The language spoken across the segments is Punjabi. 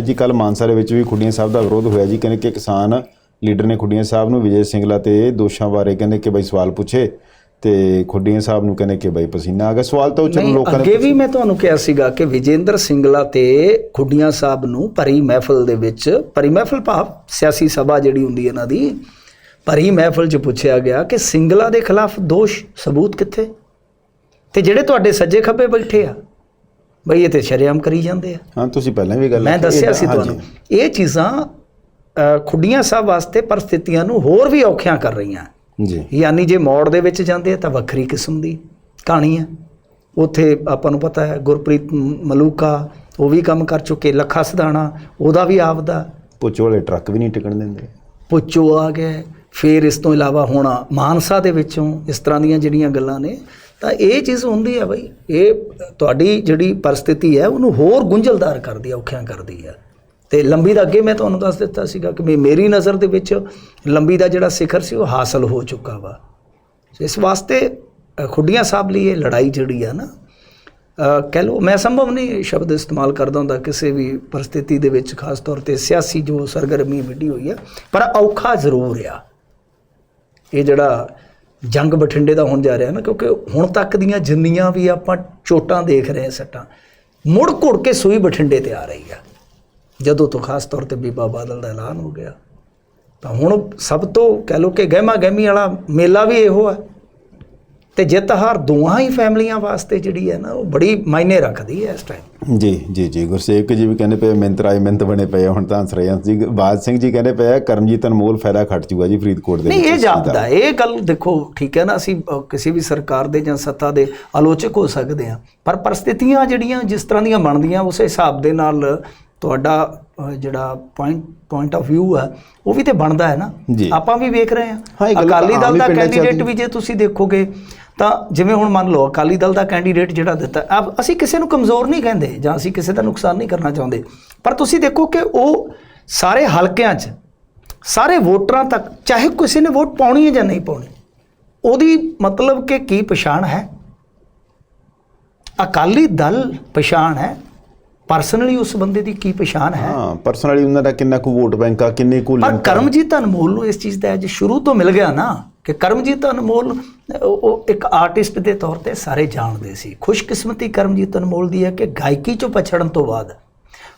ਜੀ ਕੱਲ ਮਾਨਸਾ ਦੇ ਵਿੱਚ ਵੀ ਖੁੱਡੀਆਂ ਸਾਹਿਬ ਦਾ ਵਿਰੋਧ ਹੋਇਆ ਜੀ। ਕਹਿੰਦੇ ਕਿ ਕਿਸਾਨ ਲੀਡਰ ਨੇ ਖੁੱਡੀਆਂ ਸਾਹਿਬ ਨੂੰ ਵਿਜੇ ਸਿੰਗਲਾ ਤੇ ਦੋਸ਼ਾਂ ਬਾਰੇ ਕਹਿੰਦੇ ਕਿ ਬਈ ਸਵਾਲ ਪੁੱਛੇ ਤੇ ਖੁੱਡੀਆਂ ਸਾਹਿਬ ਨੂੰ ਕਹਿੰਦੇ ਕਿ ਬਈ ਪਸੀਨਾ ਆ ਗਿਆ। ਸਵਾਲ ਤਾਂ ਉਹ ਚਲੋ ਲੋਕਾਂ ਨੇ ਅੱਗੇ ਵੀ ਮੈਂ ਤੁਹਾਨੂੰ ਕਿਹਾ ਸੀਗਾ ਕਿ ਵਿਜੇਂਦਰ ਸਿੰਗਲਾ ਤੇ ਖੁੱਡੀਆਂ ਸਾਹਿਬ ਨੂੰ ਭਰੀ ਮਹਿਫਲ ਦੇ ਵਿੱਚ ਭਰੀ ਮਹਿਫਲ ਭਾਵ ਸਿਆਸੀ ਸਭਾ ਜਿਹੜੀ ਹੁੰਦੀ ਹੈ ਇਹਨਾਂ ਦੀ ਭਰੀ ਮਹਿਫਲ 'ਚ ਪੁੱਛਿਆ ਗਿਆ ਕਿ ਸਿੰਗਲਾ ਦੇ ਖਿਲਾਫ ਦੋਸ਼ ਸਬੂਤ ਕਿੱਥੇ? ਤੇ ਜਿਹੜੇ ਤੁਹਾਡੇ ਸੱਜੇ ਖੱਬੇ ਬੈਠੇ ਆ ਬਈ ਇਹ ਤੇ ਸ਼ਰੇਆਮ ਕਰੀ ਜਾਂਦੇ ਆ। ਹਾਂ ਤੁਸੀਂ ਪਹਿਲਾਂ ਵੀ ਗੱਲ ਮੈਂ ਦੱਸਿਆ ਸੀ। ਤੁਹਾਨੂੰ ਇਹ ਚੀਜ਼ਾਂ ਖੁੱਡੀਆਂ ਸਾਹਿਬ ਵਾਸਤੇ ਪਰਿਸਥਿਤੀਆਂ ਨੂੰ ਹੋਰ ਵੀ ਔਖਿਆਂ ਕਰ ਰਹੀਆਂ। ਜੀ। ਯਾਨੀ ਜੇ ਮੋੜ ਦੇ ਵਿੱਚ ਜਾਂਦੇ ਆ ਤਾਂ ਵੱਖਰੀ ਕਿਸਮ ਦੀ ਕਹਾਣੀ ਹੈ ਉੱਥੇ ਆਪਾਂ ਨੂੰ ਪਤਾ ਹੈ ਗੁਰਪ੍ਰੀਤ ਮਲੂਕਾ ਉਹ ਵੀ ਕੰਮ ਕਰ ਚੁੱਕੇ ਲੱਖਾ ਸਦਾਣਾ ਉਹਦਾ ਵੀ ਆਪਦਾ। ਪੁੱਛੋ ਵਾਲੇ ਟਰੱਕ ਵੀ ਨਹੀਂ ਟਿਕਣ ਦਿੰਦੇ। ਪੁੱਚੋ ਆ ਗਿਆ ਫਿਰ ਇਸ ਤੋਂ ਇਲਾਵਾ ਹੁਣ ਮਾਨਸਾ ਦੇ ਵਿੱਚੋਂ ਇਸ ਤਰ੍ਹਾਂ ਦੀਆਂ ਜਿਹੜੀਆਂ ਗੱਲਾਂ ਨੇ ਤਾਂ ਇਹ ਚੀਜ਼ ਹੁੰਦੀ ਹੈ ਬਈ, ਇਹ ਤੁਹਾਡੀ ਜਿਹੜੀ ਪਰਿਸਥਿਤੀ ਹੈ, ਉਹਨੂੰ ਹੋਰ ਗੁੰਝਲਦਾਰ ਕਰਦੀ ਹੈ ਔਖਿਆਂ ਕਰਦੀ ਹੈ ਤੇ ਲੰਬੀ ਦਾ ਅੱਗੇ ਮੈਂ ਤੁਹਾਨੂੰ ਦੱਸ ਦਿੱਤਾ ਸੀਗਾ ਕਿ ਮੇਰੀ ਨਜ਼ਰ ਦੇ ਵਿੱਚ ਲੰਬੀ ਦਾ ਜਿਹੜਾ ਸਿਖਰ ਸੀ, ਉਹ ਹਾਸਲ ਹੋ ਚੁੱਕਾ ਵਾ। ਇਸ ਵਾਸਤੇ ਖੁੱਡੀਆਂ ਸਾਹਿਬ ਲਈ ਇਹ ਲੜਾਈ ਜਿਹੜੀ ਆ ਨਾ ਕਹਿ ਲਓ, ਮੈਂ ਸੰਭਵ ਨਹੀਂ ਸ਼ਬਦ ਇਸਤੇਮਾਲ ਕਰਦਾ ਹੁੰਦਾ ਕਿਸੇ ਵੀ ਪਰਿਸਥਿਤੀ ਦੇ ਵਿੱਚ, ਖਾਸ ਤੌਰ ਤੇ ਸਿਆਸੀ ਜੋ ਸਰਗਰਮੀ ਵਿੱਢੀ ਹੋਈ ਆ, ਪਰ ਔਖਾ ਜ਼ਰੂਰ ਆ। ਇਹ ਜਿਹੜਾ ਜੰਗ ਬਠਿੰਡੇ ਦਾ ਹੋਣ ਜਾ ਰਿਹਾ ਨਾ, ਕਿਉਂਕਿ ਹੁਣ ਤੱਕ ਦੀਆਂ ਜਿੰਨੀਆਂ ਵੀ ਆਪਾਂ ਚੋਟਾਂ ਦੇਖ ਰਹੇ ਹਾਂ ਸੱਟਾਂ, ਮੁੜ ਘੁੜ ਕੇ ਸੂਈ ਬਠਿੰਡੇ ਤੇ ਆ ਰਹੀ ਆ। ਜਦੋਂ ਤੋਂ ਖਾਸ ਤੌਰ ਤੇ ਬੀਬਾ ਬਾਦਲ ਦਾ ਐਲਾਨ ਹੋ ਗਿਆ, ਤਾਂ ਹੁਣ ਸਭ ਤੋਂ ਕਹਿ ਲਓ ਕਿ ਗਹਿਮਾ ਗਹਿਮੀ ਵਾਲਾ ਮੇਲਾ ਵੀ ਇਹੋ ਆ। ਤੇ ਜਿੱਤ ਹਾਰ ਦੋਹਾਂ ਹੀ ਫੈਮਲੀਆਂ ਵਾਸਤੇ ਜਿਹੜੀ ਹੈ ਨਾ ਉਹ ਬੜੀ ਮਾਇਨੇ ਰੱਖਦੀ ਹੈ ਇਸ ਟਾਈਮ ਜੀ ਜੀ ਜੀ ਗੁਰਸੇਵਕ ਜੀ ਵੀ ਕਹਿੰਦੇ ਪਏ ਮਿੰਤ ਰਾਏ ਮਿੰਤ ਬਣੇ ਪਏ ਆ ਹੁਣ ਤਾਂ ਸਰੇਂਸ ਜੀ ਬਾਦ ਸਿੰਘ ਜੀ ਕਹਿੰਦੇ ਪਏ ਆ ਕਰਮਜੀਤ ਅਨਮੋਲ ਫਾਇਦਾ ਖੱਟ ਜੂਗਾ ਜੀ ਫਰੀਦਕੋਟ ਦੇ ਨਹੀਂ ਇਹ। ਜਾਪਦਾ ਇਹ ਗੱਲ ਦੇਖੋ ਠੀਕ ਹੈ ਨਾ ਅਸੀਂ ਕਿਸੇ ਵੀ ਸਰਕਾਰ ਦੇ ਜਾਂ ਸੱਤਾ ਦੇ ਆਲੋਚਕ ਹੋ ਸਕਦੇ ਹਾਂ ਪਰ ਪਰਿਸਥਿਤੀਆਂ ਜਿਹੜੀਆਂ ਜਿਸ ਤਰ੍ਹਾਂ ਦੀਆਂ ਬਣਦੀਆਂ ਉਸ ਹਿਸਾਬ ਦੇ ਨਾਲ ਤੁਹਾਡਾ ਜਿਹੜਾ ਪੁਆਇੰਟ ਪੁਆਇੰਟ ਆਫ View ਹੈ ਉਹ ਵੀ ਤੇ ਬਣਦਾ ਹੈ ਨਾ। ਆਪਾਂ ਵੀ ਵੇਖ ਰਹੇ ਹਾਂ, ਅਕਾਲੀ ਦਲ ਦਾ ਕੈਂਡੀਡੇਟ। ਵੀ ਜੇ ਤੁਸੀਂ ਦੇਖੋਗੇ ਤਾਂ ਜਿਵੇਂ ਹੁਣ ਮੰਨ ਲਓ ਅਕਾਲੀ ਦਲ ਦਾ ਕੈਂਡੀਡੇਟ ਜਿਹੜਾ ਦਿੱਤਾ ਆਪ- ਅਸੀਂ ਕਿਸੇ ਨੂੰ ਕਮਜ਼ੋਰ ਨਹੀਂ ਕਹਿੰਦੇ ਜਾਂ ਅਸੀਂ ਕਿਸੇ ਦਾ ਨੁਕਸਾਨ ਨਹੀਂ ਕਰਨਾ ਚਾਹੁੰਦੇ। ਪਰ ਤੁਸੀਂ ਦੇਖੋ ਕਿ ਉਹ ਸਾਰੇ ਹਲਕਿਆਂ 'ਚ ਸਾਰੇ ਵੋਟਰਾਂ ਤੱਕ ਚਾਹੇ ਕਿਸੇ ਨੇ ਵੋਟ ਪਾਉਣੀ ਹੈ ਜਾਂ ਨਹੀਂ ਪਾਉਣੀ ਉਹਦੀ ਮਤਲਬ ਕਿ ਕੀ ਪਛਾਣ ਹੈ? ਅਕਾਲੀ ਦਲ ਪਛਾਣ ਹੈ ਪਰਸਨਲੀ ਉਸ ਬੰਦੇ ਦੀ ਕੀ ਪਛਾਣ ਹੈ? ਹਾਂ ਪਰਸਨਲੀ ਉਹਨਾਂ ਦਾ ਕਿੰਨਾ ਕੁ ਵੋਟ ਬੈਂਕ ਆ ਕਿੰਨੇ ਕੁ ਪਰ link ਆ। ਕਰਮਜੀਤ ਅਨਮੋਲ ਨੂੰ ਇਸ ਚੀਜ਼ ਦਾ ਅੱਜ ਸ਼ੁਰੂ ਤੋਂ ਮਿਲ ਗਿਆ ਨਾ। ਕਿ ਕਰਮਜੀਤ ਅਨਮੋਲ ਉਹ ਇੱਕ ਆਰਟਿਸਟ ਦੇ ਤੌਰ ਤੇ ਸਾਰੇ ਜਾਣਦੇ ਸੀ। ਖੁਸ਼ਕਿਸਮਤੀ ਕਰਮਜੀਤ ਅਨਮੋਲ ਦੀ ਹੈ ਕਿ ਗਾਇਕੀ ਚੋਂ ਪਛੜਨ ਤੋਂ ਬਾਅਦ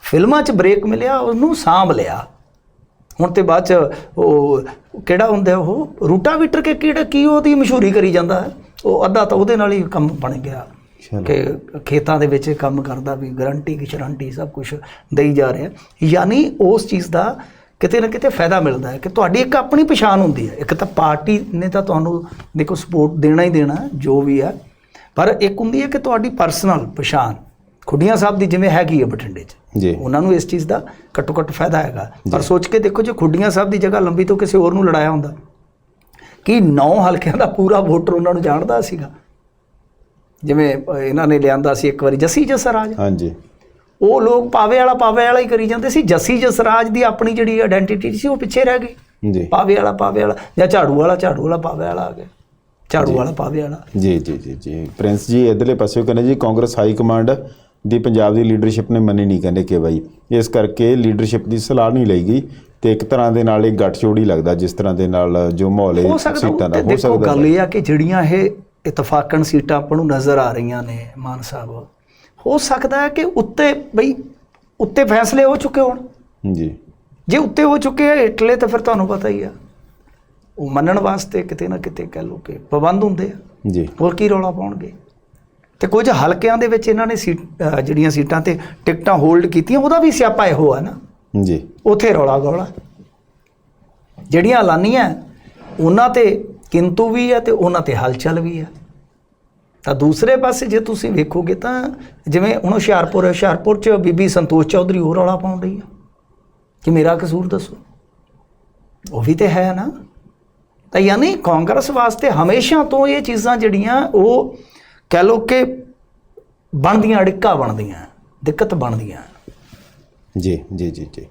ਫਿਲਮਾਂ 'ਚ ਬ੍ਰੇਕ ਮਿਲਿਆ ਉਹਨੂੰ ਸਾਂਭ ਲਿਆ। ਹੁਣ ਤੇ ਬਾਅਦ 'ਚ ਉਹ ਕਿਹੜਾ ਹੁੰਦਾ ਉਹ? ਰੂਟਾਵੀਟਰ ਕੇ ਕਿਹੜਾ ਕੀ ਉਹਦੀ ਮਸ਼ਹੂਰੀ ਕਰੀ ਜਾਂਦਾ ਹੈ? ਉਹ ਅੱਧਾ ਤਾਂ ਉਹਦੇ ਨਾਲ ਹੀ ਕੰਮ ਬਣ ਗਿਆ। ਕਿ ਖੇਤਾਂ ਦੇ ਵਿੱਚ ਕੰਮ ਕਰਦਾ ਵੀ ਗਰੰਟੀ ਕਿ ਸ਼ਰੰਟੀ ਸਭ ਕੁਝ ਦੇਈ ਜਾ ਰਿਹਾ। ਯਾਨੀ ਉਸ ਚੀਜ਼ ਦਾ ਕਿਤੇ ਨਾ ਕਿਤੇ ਫਾਇਦਾ ਮਿਲਦਾ ਹੈ ਕਿ ਤੁਹਾਡੀ ਇੱਕ ਆਪਣੀ ਪਛਾਣ ਹੁੰਦੀ ਹੈ। ਇੱਕ ਤਾਂ ਪਾਰਟੀ ਨੇ ਤਾਂ ਤੁਹਾਨੂੰ ਦੇਖੋ ਸਪੋਰਟ ਦੇਣਾ ਹੀ ਦੇਣਾ ਜੋ ਵੀ ਹੈ। ਪਰ ਇੱਕ ਹੁੰਦੀ ਹੈ ਕਿ ਤੁਹਾਡੀ ਪਰਸਨਲ ਪਛਾਣ ਖੁੱਡੀਆਂ ਸਾਹਿਬ ਦੀ ਜਿਵੇਂ ਹੈਗੀ ਹੈ ਬਠਿੰਡੇ 'ਚ। ਜੀ। ਉਹਨਾਂ ਨੂੰ ਇਸ ਚੀਜ਼ ਦਾ ਘੱਟੋ ਘੱਟ ਫਾਇਦਾ ਹੈਗਾ। ਪਰ ਸੋਚ ਕੇ ਦੇਖੋ ਜੇ ਖੁੱਡੀਆਂ ਸਾਹਿਬ ਦੀ ਜਗ੍ਹਾ ਲੰਬੀ ਤੋਂ ਕਿਸੇ ਹੋਰ ਨੂੰ ਲੜਾਇਆ ਹੁੰਦਾ ਕਿ ਨੌ ਹਲਕਿਆਂ ਦਾ ਪੂਰਾ ਵੋਟਰ ਉਹਨਾਂ ਨੂੰ ਜਾਣਦਾ ਸੀਗਾ? ਜਿਵੇਂ ਇਹਨਾਂ ਨੇ ਲਿਆਂਦਾ ਸੀ ਇੱਕ ਵਾਰੀ ਜੱਸੀ ਜਸਰਾਜ ਹਾਂਜੀ। ਉਹ ਲੋਕ ਪਾਵੇ ਵਾਲਾ ਪਾਵੇ ਵਾਲਾ ਹੀ ਕਰੀ ਜਾਂਦੇ ਸੀ। ਜੱਸੀ ਜਸਰਾਜ ਦੀ ਆਪਣੀ ਜਿਹੜੀ ਆਇਡੈਂਟੀਟੀ ਸੀ ਉਹ ਪਿੱਛੇ ਰਹਿ ਗਈ। ਜੀ। ਪਾਵੇ ਵਾਲਾ ਪਾਵੇ ਵਾਲਾ। ਜਾਂ ਝਾੜੂ ਵਾਲਾ ਝਾੜੂ ਵਾਲਾ ਪਾਵੇ ਵਾਲਾ ਆ ਗਿਆ। ਝਾੜੂ ਵਾਲਾ ਪਾਵੇ ਵਾਲਾ। ਜੀ ਜੀ ਜੀ ਜੀ। ਪ੍ਰਿੰਸ ਜੀ ਇਧਰਲੇ ਪਾਸੇ ਕਹਿੰਦੇ ਜੀ ਕਾਂਗਰਸ ਹਾਈ ਕਮਾਂਡ ਦੀ ਪੰਜਾਬ ਦੀ ਲੀਡਰਸ਼ਿਪ ਨੇ ਮੰਨੀ ਨਹੀਂ ਕਹਿੰਦੇ ਕਿ ਬਾਈ ਇਸ ਕਰਕੇ ਲੀਡਰਸ਼ਿਪ ਦੀ ਸਲਾਹ ਨਹੀਂ ਲਈ ਗਈ ਤੇ ਇੱਕ ਤਰ੍ਹਾਂ ਦੇ ਨਾਲ ਇਹ ਗੱਠਜੋੜੀ ਲੱਗਦਾ ਜਿਸ ਤਰ੍ਹਾਂ ਦੇ ਨਾਲ ਜੋ ਮਾਹੌਲ ਹੈ ਸੀਟਾਂ ਦਾ ਹੋ ਦੇਖੋ ਸਕਦਾ ਗੱਲ ਇਹ ਆ ਕਿ ਜਿਹੜੀਆਂ ਇਹ ਇਤਫਾਕਨ ਸੀਟਾਂ ਆਪਾਂ ਨੂੰ ਨਜ਼ਰ ਆ ਰਹੀਆਂ ਨੇ ਮਾਨ ਸਾਹਿਬ। ਹੋ ਸਕਦਾ ਹੈ ਕਿ ਉੱਤੇ ਬਈ ਉੱਤੇ ਫੈਸਲੇ ਹੋ ਚੁੱਕੇ ਹੋਣ। ਜੀ। ਜੇ ਉੱਤੇ ਹੋ ਚੁੱਕੇ ਆ ਇਟਲੇ ਤਾਂ ਫਿਰ ਤੁਹਾਨੂੰ ਪਤਾ ਹੀ ਆ। ਉਹ ਮੰਨਣ ਵਾਸਤੇ ਕਿਤੇ ਨਾ ਕਿਤੇ ਕਹਿ ਲਓ ਕਿ ਪਾਬੰਦ ਹੁੰਦੇ ਆ। ਜੀ। ਹੋਰ ਕੀ ਰੌਲਾ ਪਾਉਣਗੇ? ਤੇ ਕੁਝ ਹਲਕਿਆਂ ਦੇ ਵਿੱਚ ਇਹਨਾਂ ਨੇ ਜਿਹੜੀਆਂ ਸੀਟਾਂ ਤੇ ਟਿਕਟਾਂ ਹੋਲਡ ਕੀਤੀਆਂ ਉਹਦਾ ਵੀ ਸਿਆਪਾ ਇਹੋ ਆ ਨਾ। ਜੀ। ਉਥੇ ਰੌਲਾ ਗੌਲਾ। ਜਿਹੜੀਆਂ ਐਲਾਨੀਆਂ ਉਹਨਾਂ ਤੇ ਕਿੰਤੂ ਵੀ ਹੈ ਤੇ ਉਹਨਾਂ ਤੇ ਹਲਚਲ ਵੀ ਹੈ ਤਾਂ ਦੂਸਰੇ ਪਾਸੇ ਜੇ ਤੁਸੀਂ ਵੇਖੋਗੇ ਤਾਂ ਜਿਵੇਂ ਹੁਣ ਹੁਸ਼ਿਆਰਪੁਰ ਹੁਸ਼ਿਆਰਪੁਰ ਚ ਬੀਬੀ ਸੰਤੋਸ਼ ਚੌਧਰੀ ਹੋਰ ਰੌਲਾ ਪਾਉਣ ਰਹੀ ਆ। ਕਿ ਮੇਰਾ ਕਸੂਰ ਦੱਸੋ? ਉਹ ਵੀ ਤੇ ਹੈ ਨਾ। ਤਾਂ ਯਾਨੀ ਕਾਂਗਰਸ ਵਾਸਤੇ ਹਮੇਸ਼ਾ ਤੋਂ ਇਹ ਚੀਜ਼ਾਂ ਜਿਹੜੀਆਂ ਉਹ ਕਹਿ ਲੋ ਕਿ ਬਣਦੀਆਂ, ਅੜਿੱਕਾ ਬਣਦੀਆਂ, ਦਿੱਕਤ ਬਣਦੀਆਂ। ਜੀ ਜੀ ਜੀ ਜੀ।